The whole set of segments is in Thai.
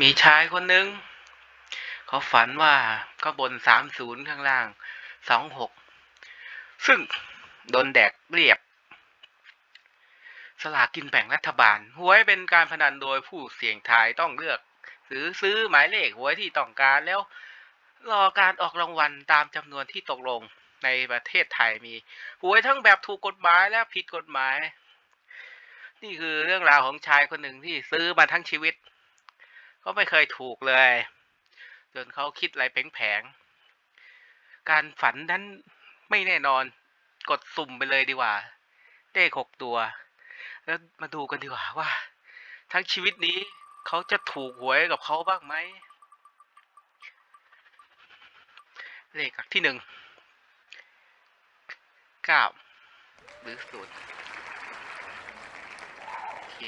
มีชายคนหนึ่งเขาฝันว่าก็บนสามศูนย์ข้างล่างสองหกซึ่งโดนแดกเรียบ สลากกินแบ่งรัฐบาลหวยเป็นการพนันโดยผู้เสี่ยงทายต้องเลือกหรือซื้อหมายเลขหวยที่ต้องการแล้วรอการออกรางวัลตามจำนวนที่ตกลงในประเทศไทยมีหวยทั้งแบบถูกกฎหมายและผิดกฎหมาย นี่คือเรื่องราวของชายคนหนึ่งที่ซื้อมาทั้งชีวิต ก็ไม่เคยถูกเลย จนเขาคิดอะไรแผงๆ การฝันนั้นไม่แน่นอน กดสุ่มไปเลยดีกว่า ได้หกตัว แล้วมาดูกันดีกว่าว่า ทั้งชีวิตนี้เขาจะถูกหวยกับเขาบ้างไหม เลขที่หนึ่งเก้าหรือศูนย์โอเค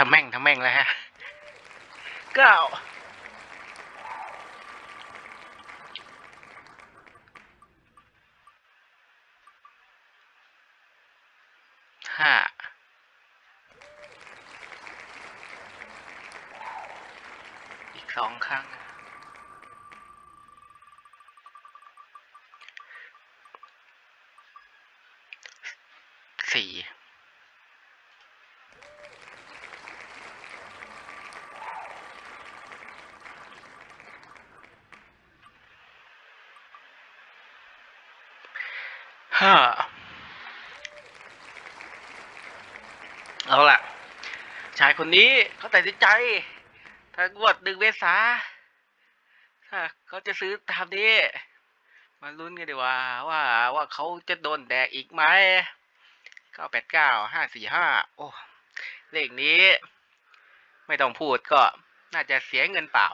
ทำแม่งทำแม่งแล้วฮะเก้าห้าอีกสองครั้งสี่ ห้าเอาล่ะ ชายคนนี้เขาตัดสินใจถ้างวดหนึ่งเมษาถ้าเขาจะซื้อตามนี้มาลุ้นกันดีกว่าว่าว่าเขาจะโดนแดกอีกไหมเก้าแปดเก้าห้าสี่ห้าโอ้เลขนี้ ไม่ต้องพูดก็น่าจะเสียเงินเปล่า